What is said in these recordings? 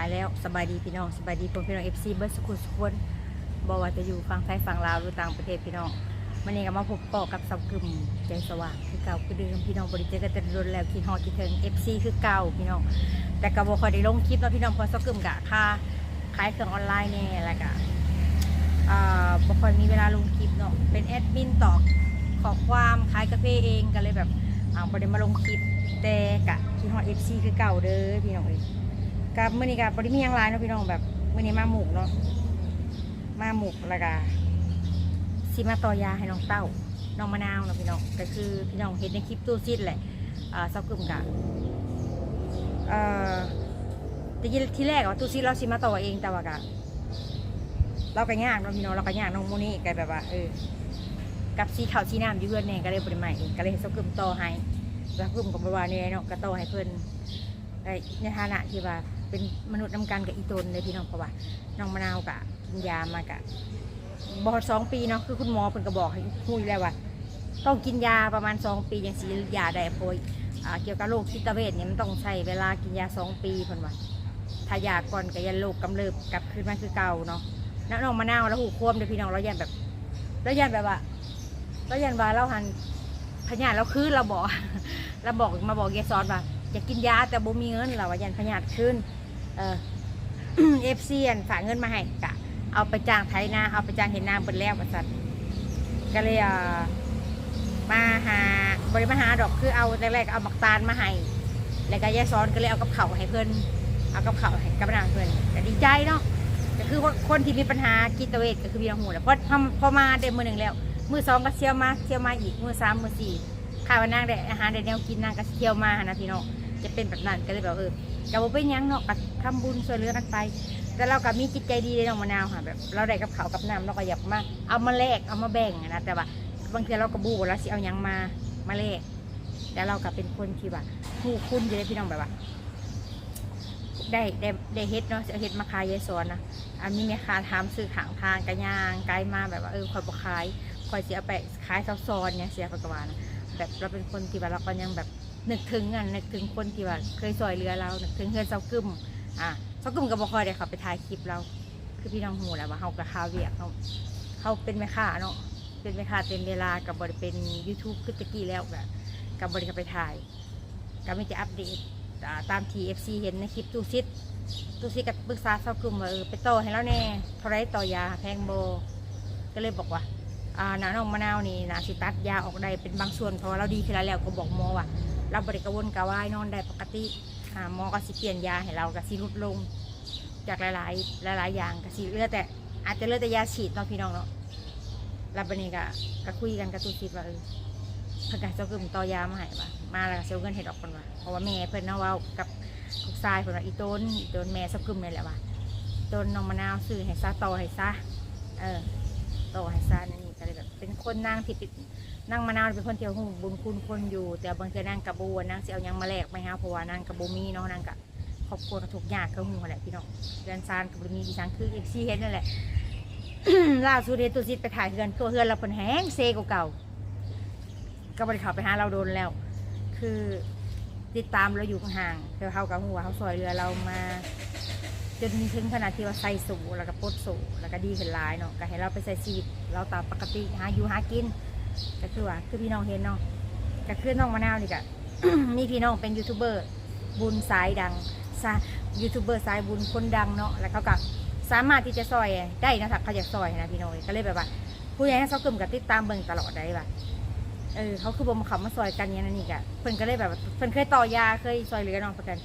ายแล้วสบายดีพี่น้องสบายดีพ่อพี่น้องเอฟซีเบิร์ดสกุลสุคนบอกว่าจะอยู่ฝั่งไทยฝั่งลาวหรือต่างประเทศพี่น้องมันนี่ก็มาพบปอกับสาวกึมใจสว่างคือเก่าคือเดิมพี่น้องบริเจอกันแต่รุนแล้วคิดฮอดคิดถึงเอฟซีคือเก่าพี่น้อง แต่ก็บ่ค่อยได้ลงคลิปแล้วพี่น้องพอสาวกึมกะค่าขายเครื่องออนไลน์เนี่ยแล้วก็อ่าบ่ค่อยมีเวลาลงคลิปเนาะเป็นแอดมินตอบขอความขายกาแฟเองก็เลยแบบอ่าบ่ได้มาลงคลิปแต่กะคิดฮอดเอฟซีคือเก่าเด้อพี่น้องเอ้ กับมื่อนี้กับบริมีหยังหลายเนาะพี่น้องแบบมื่อนี้มาหมูกเนาะมาหมูกแล้วก็ซิมาต่อยาให้น้องเต้าน้องมะนาวเนาะพี่น้องก็คือพี่น้องเห็นในคลิปตู้ซิดแหละอ่าเซากึมกะเอ่อแต่ที่แรกว่าตู้ซิดเราซิมาต่อเองแต่ว่ากะเราก็ยากเนาะพี่น้องเราก็ยากน้องโมนี่ก็แบบว่าเออกับซีขาวซีน้ำอยู่เพื่อนเนี่ยก็เลยบริใหม่เองก็เลยให้เซากึมต่อให้เซากึมกับบริวารเนี่ยเนาะก็ต่อให้เพื่อนในฐานะที่ว่า เป็นมนุษย์นำกันกับอีตนเลยพี่น้องเพราะว่าน้องมะนาวกะกินยามากะบอสองปีเนาะคือคุณหมอเพิ่นก็บอกให้พูดแล้วว่าต้องกินยาประมาณสองปีอย่างสียาได้พราะอ่าเกี่ยวกับโรคจิตเวชเนี่ยมันต้องใช้เวลากินยาสองปีเพิ่นว่าถ้ายาก่อนก็ยันโรคกำเริบกลับคืนมาคือเก่าเนาะน้องมะนาวแล้วหูควมเด้อพี่น้องเรายันแบบเรายันแบบว่าเรายันว่าเราหันพญาเราคืนเราบอกเราบอกมาบอกเยซอนว่าอยากกินยาแต่บ่มีเงินเราว่ายันพยาธิขึ้น เออเอฟซีนฝากเงินมาให้กะ เอาไปจ้างไถนาเอาไปจ้างเห็นนาเบิดแล้วบริษัทก็เลยมาหาบริมาหาดอกคือเอาแรกๆเอาบักตาลมาให้แล้วก็ยายซ้อนก็เลยเอากับเข่าให้เพื่อนเอากับเข่าให้กับนางเพื่อนก็ดีใจเนาะก็คือคนที่มีปัญหากิตเวชก็คือพี่น้องหูแหละเพราะพอพอมาได้มือหนึ่งแล้ว มือสองก็เที่ยวมาเที่ยวมาอีกมือสามมือสี่ข้าวว่านางได้อาหารได้แนวกินนางก็เที่ยวมาหานะพี่น้อง จะเป็นแบบนั้นก็เลยแบบเออจะบ่เป็นหยังเนาะก็ทำบุญช่วยเหลือกันไป แต่เราก็มีจิตใจดีเลยน้องมะนาวค่ะแบบเราได้กับเขาวกับน้ำเราก็อยากมาเอามาแลกเอามาแบ่งอะนะแต่ว่าบางทีเราก็บูว่าเราสิเอาหยังมามาแลกแต่เราก็เป็นคนที่ว่าผู้คุณอยู่เลยพี่น้องแบบว่า ได้ได้ได้เฮ็ดเนาะเอาเฮ็ดมาขายยายสอนนะอันนี้แม่ค้าถามซื้อขางทางกระย่างไกลมาแบบว่าเออคอยบ่ขายคอยสิเอาไปขายซาซอนเนี่ยเสียประกวานะแบบเราเป็นคนที่ว่าเราก็ยังแบบ นึกถึงอะนึกถึงคนที่ว่าเคยซอยเรือเรานึกถึงเฮือนเซากึมอะเซากึมกับบคอยได้เขาไปถ่ายคลิปเรา คือพี่น้องหูแหละว่าเขากับข้าเวียกเขาเขาเป็นแม่ค้าเนาะเป็นแม่ค้าเต็มเวลากับบริเป็น YouTube คือตะกี้แล้วแบบกับบริก็ไปถ่ายก็ไม่จะอัปเดตตามทีเอฟซีเห็นในคลิปตู้ซิดตู้ซิดกับปรึกษาเซากึมว่าเออไปโตให้แล้วแน่เท่าไรต่อยาแพงโบก็เลยบอกว่าอ่าน้าน้องมะนาวนี่นาสิตัดยาออกได้เป็นบางส่วนเพราะเราดีขึ้นแล้วแล้วก็บอกหมอว่า เราบริกระวนกระวายนอนได้ปกติหมอก็สิเปลี่ยนยาให้เราก็สิลดลง จากหลาย ๆ หลาย ๆ อย่างก็สิเลือดแต่อาจจะเลือดแต่ยาฉีดเนาะพี่น้องเนาะแล้วบันนี้ก็ก็คุยกันกับตูคิดว่าเออเพิ่นก็เจ้ากึ่มต่อยามาให้ว่ามาแล้วก็เซลเงินเห็ดออกคนว่าเพราะว่าแม่เพิ่นเนาะว่ากับลูกชายเพิ่นว่าอีต้นอีต้นแม่เจ้ากึ่มนี่แหละว่าต้นน้องมะนาวซื้อให้ซะต่อให้ซะเออโตให้ซานั่นนี่ เป็นคนนางที่ปิดนางมะนาวเป็นคนเที่ยวหูบุญคุณคนอยู่ แต่บางทีนางกับบัวนางเสียเอายังมาแลกไหมฮะเพราะว่านางกับบูมีเนาะนางกับครอบครัวก็ถูกยากเขาหูแหละพี่น้องเดือนซานกับบุมีดิฉันคือเอ็กซี่เห็นนั่นแหละล่าสุดเดตุซิดไปถ่ายเฮือนตัวเฮือนเราเป็นแห้งเซกเก่าก็บริเขาไปหาเราโดนแล้ว คือติดตามเราอยู่ห่างๆเขากับหัวเขาซอยเรือเรามา จนถึงขนาดที่ว่าใส่สูแล้วก็ปลดสูแล้วก็ดีขึ้นหลายเนาะก็ให้เราไปใส่ชีวิต เราตามปกติหาอยู่หากินก็คือว่าคือพี่น้องเห็นเนาะก็คือน้องมะนาวนี่ก็มีพี่น้องเป็นยูทูบเบอร์บุญสายดังซายูทูบเบอร์สายบุญคนดังเนาะแล้วเขาก็สามารถที่จะซอยได้นะถ้าเขาอยากซอยนะพี่น้องก็เลยแบบว่า ผู้ใหญ่ให้เขากลุ่มกับติดตามเบิ่งตลอดได้แบบเออเขาคือบมขับมาซอยกันเนี่ยนะนี่กะเพิ่นก็เลยแบบเพิ่นเคยต่อยาเคยซอยเหลือน้องประกัน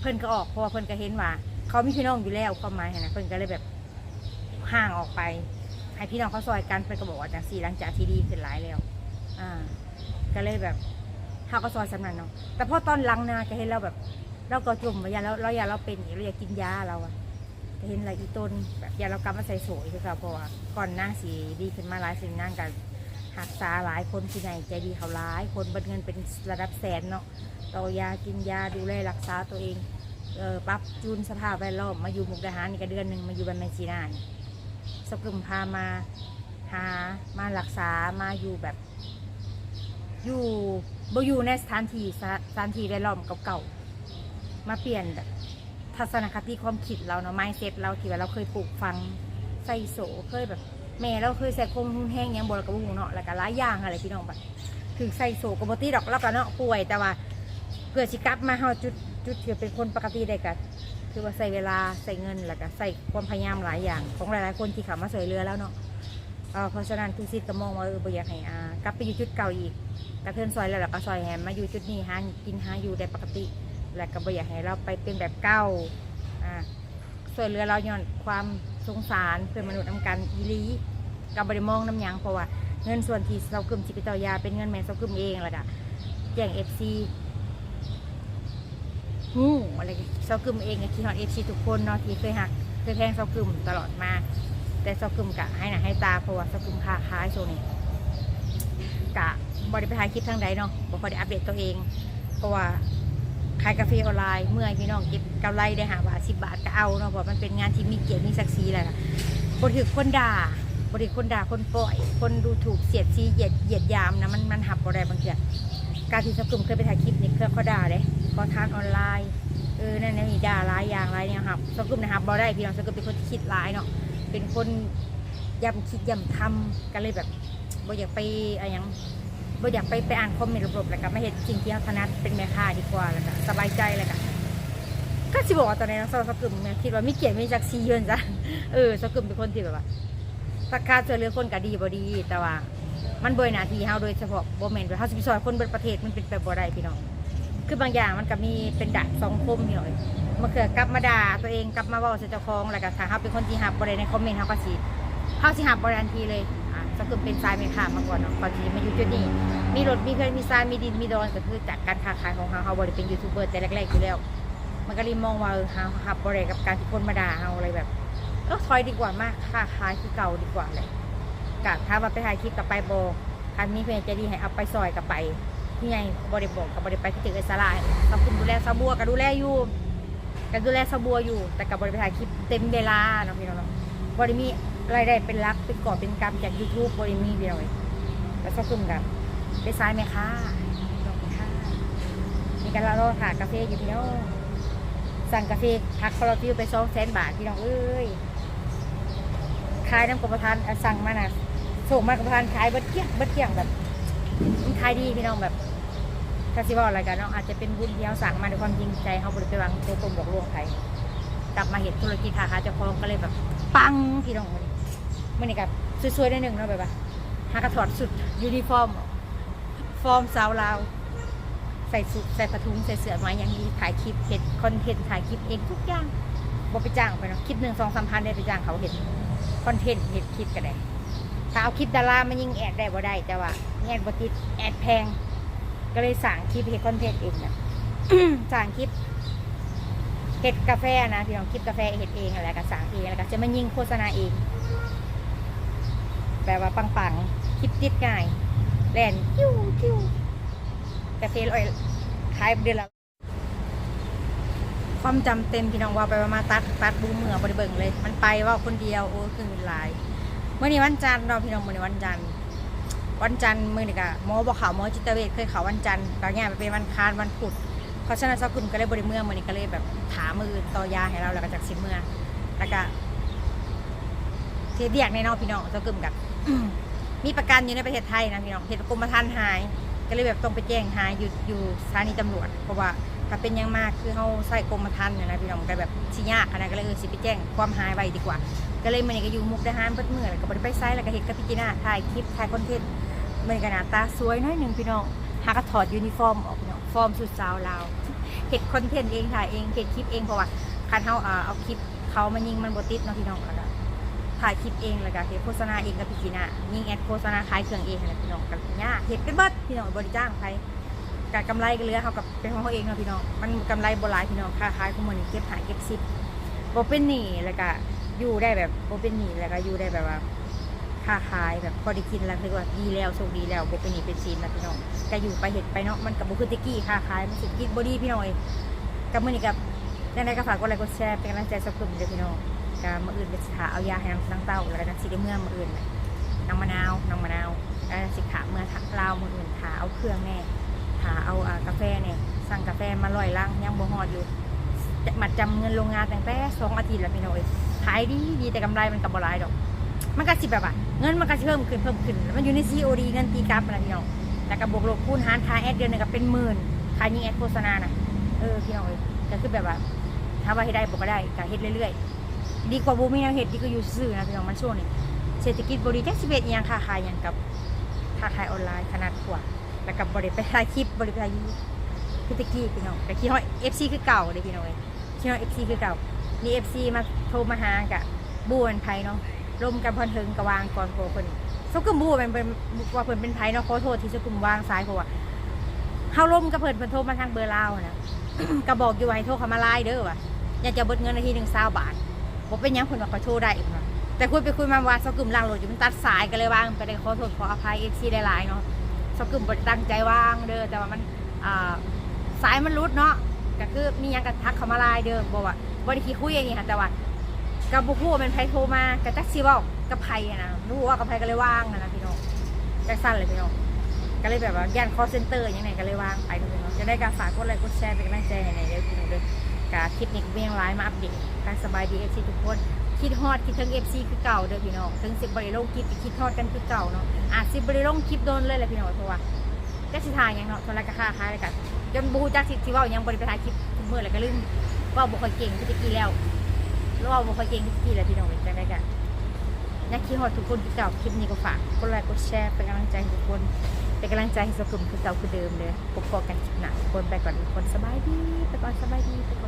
เพิ่นก็ออกเพราะว่าเพิ่นก็เห็นว่า เขามีพี่น้องอยู่แล้วความหมายหั้นะเพิ่นก็เลยแบบห่างออกไป ให้พี่น้องเขาซอยกันเพิ่นก็บอกว่าจากสี่หลังจากที่ดีขึ้นหลายแล้ว อ่า ก็เลยแบบเขาก็ซอยสำนันเนาะแต่พอตอนหลังนะก็เห็นเราแบบ เราก็จุ่มว่ายาเราเรายาเราเป็นอีกเราอยากกินยาเราอะก็เห็นอะไรอีต้นแบบยาเรากำมาใส่สวยคือเขาเพราะว่าก่อนหน้าสีดีขึ้นมาหลายสิ่งนั่งกันหักษาหลายคนที่ไหนใจดีเขาหลาย คนบิดเงินเป็นระดับแสนเนาะต่อยากินยาดูแลรักษาตัวเอง เออปรับจูนสภาพแวดล้อมมาอยู่มุกดาหารนี่ก็เดือนหนึ่งมาอยู่บันเมจีนานสกุมพามาหามารักษามาอยู่แบบ อยู่บ่อยู่ในสถานที่สถานที่แวดล้อมเก่าๆมาเปลี่ยนแบบทัศนคติความคิดเราเนาะไมเซ็ตเราที่ว่าเราเคยปลูกฝังใส่โสเคยแบบ แม่เราเคยใส่คงหุ้นแห้งหยังบ่แล้วก็บ่ฮู้เนาะแล้วก็หลายอย่างอะไรพี่น้องแบัดถึงใส่โสก็บ่ติดดอกแล้วก็เนาะป่วยแต่ว่า เพื่อสิกลับมาเฮาจุดจุดที่เป็นคนปกติได้ก็คือว่าใส่เวลาใส่เงินแล้วก็ใส่ความพยายามหลายอย่าง ของหลายๆคนที่เข้ามาช่วยเหลือแล้วเนาะเอ่อเพราะฉะนั้นทุกสิทธิ์ก็มองว่าเออบ่อยากให้อากลับไปอยู่จุดเก่าอีกกระเทือนซอยแล้วแล้วก็ซอยแหมมาอยู่จุดนี้หากินหาอยู่ได้ปกติ แล้วก็บ่อยากให้เราไปเป็นแบบเก่าอ่าช่วยเหลือเราย้อนความสงสารเพื่อนมนุษย์นำกันอีหลีกับบริมองน้ำยังเพราะว่าเงินส่วนที่เรากึมจิปิตอยาเป็นเงินแม่เรากึมเองแหล้วก็แจ้งเอฟซี งูอะไรกันเรากึมเองกับคีฮอนเอฟซีทุกคนเนาะที่เคยหักเคยแทงเรากึมตลอดมา แต่เรากึมกะให้หนาให้ตาเพราะว่าเรากึมค้าขายโซวนี้กะบริไปถ่ายคลิปทางใดเนาะบ่พอได้อัปเดตตัวเอง เพราะว่าขายกาแฟออนไลน์เมื่อพี่น้องเก็บกำไรได้หาบาทสิบาทก็เอาเนาะเพราะมันเป็นงานที่มีเกียรติมีศักดิ์ศรีแหละค่ะบริถึกคนด่าบริคนด่าคนปล่อย คนดูถูกเสียดสีเหยียดเหยียดยามนะมันมันหับบ่ได้บางทีการที่สกุลเคยไปถ่ายคลิปนี่เคยเขาด่าเลย ขอทานออนไลน์เออนั่นนี่ด่าหลายอย่างหลายเนี่ยครับสกุลนะครับบ่ได้พี่น้องสกุลเป็นคนที่คิดหลายเนาะเป็นคนย้ำคิดย้ำทำก็เลยแบบบ่อยากไปอะไรหยังบ่อยากไปไปอ่านคอมเมนต์รบๆแล้วก็ไม่เห็นสิ่งที่เราถนัดเป็นแม่ค้าดีกว่าแล้วก็สบายใจแล้วก็ก็สิบอกว่าตอนนี้เราสกุลแม่คิดว่ามีเกียรติมีจักซีเยือนจ้ะเออสกุลเป็นคนที่แบบว่าสักการช่วยเหลือคนก็ดีบ่ดี แต่ว่า มันบ่อยหน้าที่เฮาโดยเฉพาะบ่แม่นเฮาสิไปช่วยคนเบิดประเทศมันเป็นไปบ่ได้พี่น้อง คือบางอย่างมันก็มีเป็นดาบสองคมพี่อมันคือกลับมาด่าตัวเองกลับมาเว้าใส่เจ้าของแล้วก็ถ้าเฮาเป็นคนที่หับบ่ได้ในคอมเมนต์เฮาก็สิเฮาสิหับบ่ได้ทันทีเลยอะสกุลเป็นสายแม่ค้ามาก่อนเนาะก่อนที่มาอยู่จุดนี้มีรถมีเครื่องมีทรายมีดินมีดอนก็คือจากการค้าขายของเขาเขาบริเป็นยูทูบเบอร์แต่แรกๆอยู่แล้ว มันก็เลยมองว่าเออเขาหับบริกับการที่คนมาด่าเขาอะไรแบบเออถอยดีกว่ามากค้าขายคือเก่าดีกว่าเลยกะถ้าว่าไปถ่ายคลิปกับไปโบคันนี้เพื่อนใจะดีให้เอาไปซอยกับไป ที่ไงบริบอกกับบริไปที่ตึกไอสลายสกุลดูแลซาบัวก็ดูแลอยู่ก็ดูแลซาบัวอยู่ แต่กับบริไปถ่ายคลิปเต็มเวลาเนาะพี่น้องบริมีรายได้เป็นหลักเป็นกอบเป็นกำจากยูทูบบริมีเดียวเลยแล้วก็กลุ่มกับไปซ้ายไหมคะลองไปค่ะมีการละรอค่ะกาแฟอยู่พี่น้องสั่งกาแฟพักคอร์ฟิวไปสองแสนบาทพี่น้องเอ้ยขายน้ำกบประทานสั่งมาน่ะส่งมากบประทานขายเบิดเกลี้ยงเบิดเกลี้ยงแบบมันขายดีพี่น้องแบบ ถ้าสิว่าอะไรกันเนาะอาจจะเป็นบุญที่เขาสั่งมาด้วยความจริงใจเขาบริไปวางตัวตรงบอกลวงใครกลับมาเห็นธุรกิจค้าขายเจ้าของก็เลยแบบปังพี่น้องมันมันนี่กับสวยๆได้หนึ่งเนาะแบบว่าหากระถอดสุดยูนิฟอร์ม ฟอร์มสาวลาว ใส่สุดใส่ผ้าถุงใส่เสื้อมาอย่างดีถ่ายคลิปเห็ดคอนเทนต์ถ่ายคลิปเองทุกอย่างบ่ไปจ้างไปเนาะคลิปหนึ่งสองสามพันได้ไปจ้างเขาเห็ดคอนเทนต์เห็ดคลิปก็ได้ถ้าเอาคลิปดารามันยิ่งแอดได้บ่ได้แต่ว่าแอดบ่ติดแอดแพง ก็เลยสั่งคลิปเห็ดคอนเทนต์เองนะสั่งคลิปเห็ดกาแฟนะพี่น้องคลิปกาแฟเห็ดเองอะไรก็สั่งเองแล้วก็จะมายิงโฆษณาเองแบบว่าปังๆคลิปติดง่ายแลนคิ้วคิ้วกาแฟลอยขายเดือนละความจำเต็มพี่น้องว่าไปว่ามาตัดตัดบูเมือบริเบิงเลย มันไปว่าคนเดียวโอ้คือหลายเมื่อนี้วันจันทร์เราพี่น้องเมื่อนี้วันจันทร์ วันจันทร์มือนี้กะหมอบอกข่าวหมอจิตเวชเคยเขาวันจันทร์ก็ง่ายไปเป็นวันคานวันพุธเพราะฉะนั้นสักคุณก็เลยบริเมืองมื่อนี้ก็เลยแบบถามมือต่อยาให้เราแล้วก็จากสิเมืองแล้วก็เทียเดียกในนอกพี่น้องเจะกึมกับมีประกันอยู่ในประเทศไทยนะพี่น้องเหตุกรมธรรม์หาย ก็เลยแบบต้องไปแจ้งหายอยู่อยู่สถานีตำรวจเพราะว่าถ้าเป็นยังมากคือเขาใส่กรมธรรม์เนี่ยนะพี่น้องก็แบบชิยากนาดก็เลยเออสิไปแจ้งความหายไว้ดีกว่า ก็เลยมันนี่ก็อยู่มุกดาหารเปิดเมื่อแล้วก็บริไปไซส์แล้วก็เห็นกับพี่จีน่าถ่ายคลิปถ่ายคอนเทนต์ มันก็หน้าตาสวยน้อยหนึ่งพี่น้องหากระถอดยูนิฟอร์มออกพี่น้องฟอร์มสุดสาวลาวเห็ดคอนเทนต์เองถ่ายเองเห็ดคลิปเองเพราะว่าคันเขาเอาคลิปเขามายิงมันบติดเนาะพี่น้องแล้วก็ถ่ายคลิปเองแล้วก็เฮ็ดโฆษณาเองกับพี่จีน่ายิงแอดโฆษณาขายเครื่องเองนะพี่น้องกันยาเฮ็ดเป็นเบิดพี่น้องบริจ้างใครกับกำไรก็เลือเขากับเป็นของเขาเองเนาะพี่น้องมันกำไรโบ่หลายพี่น้องค่าขายของมันเก็บหายเก็บซิปบ่เป็นหนี้แล้วก็อยู่ได้แบบบ่เป็นหนี้แล้วก็อยู่ได้แบบว่า ค่าขายแบบพอได้กินแล้วคือว่าดีแล้วโชคดีแล้วบ่เป็นหนี้เป็นสินนะพี่น้องก็อยู่ไปเฮ็ดไปเนาะมันก็บ่คือตะกี้ค่าขายมันสิกินบ่ดีพี่น้อยกับมื้อนี้กับยังไงก็ฝากกดไลค์กดแชร์เป็นกำลังใจสับกลุ่มเด้อพี่น้องก็มาอื่นเป็นสิขาเอายาให้นางเต้าแล้วก็สิได้เมื่อมาอื่นนางมะนาวนางมะนาวแล้วสิขาเมื่อทักลาวมาอื่นขาเอาเครื่องแน่ขาเอากาแฟเนี่ยสั่งกาแฟมาลอยล่างยังบ่ฮอดอยู่มาจำเงินโรงงานตั้งแต่สองอาทิตย์แล้วพี่น้อยขายดีดีแต่กำไรมันกับบรายดอก มันก็สิแบบว่าเงินมันก็สิเพิ่มขึ้นเพิ่มขึ้นแล้วมันอยู่ใน COD เงินตีกลับนะพี่น้องแล้วก็บวกลบคูณหารค่าแอดเดือนหนึงก็เป็นหมื่นค่ายิงแอดโฆษณาน่ะเออพี่น้องเอ้ยก็คือแบบว่าถ้าว่าให้ได้บอกก็ได้ก็เฮ็ดเรื่อยๆ ดีกว่าบูมีแนวเฮ็ดดีก็อยู่ซื่อนะพี่น้องมันช่วงนี้เศรษฐกิจบริจักสิเบ็ดอิหยังค่าขายหยังกับค่าขายออนไลน์ขนาดกว่าแล้วก็บริไปถ่ายคลิปบริไปถ่ายยูพิตะกี้พี่น้องแต่คิดว่า FC คือเก่าเลยพี่น้องเอ้ยคิดว่า FC คือเก่านี่ FC มาโทรมาหากะบูเป็นไผเนาะ ลมกันพอนเทิงกะวางก่อนโพคนสกุมบูเป็นเป็นว่าเพิ่นเป็นไผเนาะขอโทษที่สกุมวางซ้ายเพราะว่าเฮาลมกับเพิ่นเพิ่นโทรมาทางเบอร์ลาวนะก็บอกอยู่ว่าให้โทรเข้ามาไลน์เด้อว่ะอยากจะเบิดเงินนาทีหนึ่ง20บาทบ่เป็นยังเพิ่นว่าเขาโทรได้อีกเนาะแต่คุยไปคุยมาว่าสกุมล่างโรถอยู่มันตัดสายก็เลยวางก็ได้ขอโทษขออภัย FC ได้หลายเนาะสกึมบริตั้งใจว่างเด้อแต่ว่ามันอ่าสายมันรุดเนาะก็คือมียังกระทักเขามาไลายเด้อบอกว่าบริคีคุยอย่างนี้ค่ะแต่ว่า กับบุคู่เป็นไพโทรมากระจักซีบอกกับไพอะนะรู้ว่ากับไพก็เลยว่างนะพี่น้องจักสั้นเลยพี่น้องก็เลยแบบว่าย่านคอเซ็นเตอร์อย่างไหนก็เลยว่างไปพี่น้องจะได้การฝากกดไลค์กดแชร์เป็นกำลังใจให้ในเด้อพี่น้องเด้อกาคลิปนี้ก็เบียงไลน์มาอัปเดตการสบายดีเอฟซีทุกคนคิดฮอดคิดถึงเอฟซีคือเก่าเด้อพี่น้องถึงสิบบริโลงคลิปคิดฮอดกันคือเก่าเนาะอาจสิบบริโลงคลิปโดนเลยแหละพี่น้องเพราะว่าจักสิทายยังเนาะทนไรก็ค่าคายเลยกันจนบูจักสิที่ว่ายังบริไปถ่ายคลิปทุกมื่อเลยก็ลืมว่าบุคอยเก่งที่ตะกี้แล้ว รอบวเว่าบุคอยเก่งที่กี้แล้วพี่น้องเป็นจังได้กันนักขี้ฮอดทุกคนที่เก่าคลิปนี้ก็ฝากกดไลค์กดแชร์เป็นกำลังใจทุกคนเป็นกำลังใจให้สกุลคือเก่าคือเดิมเลยพบกันคลิปหน้าทุกคนไปก่อนทุกคนสบายดีไปก่อนสบายดีไปก่อน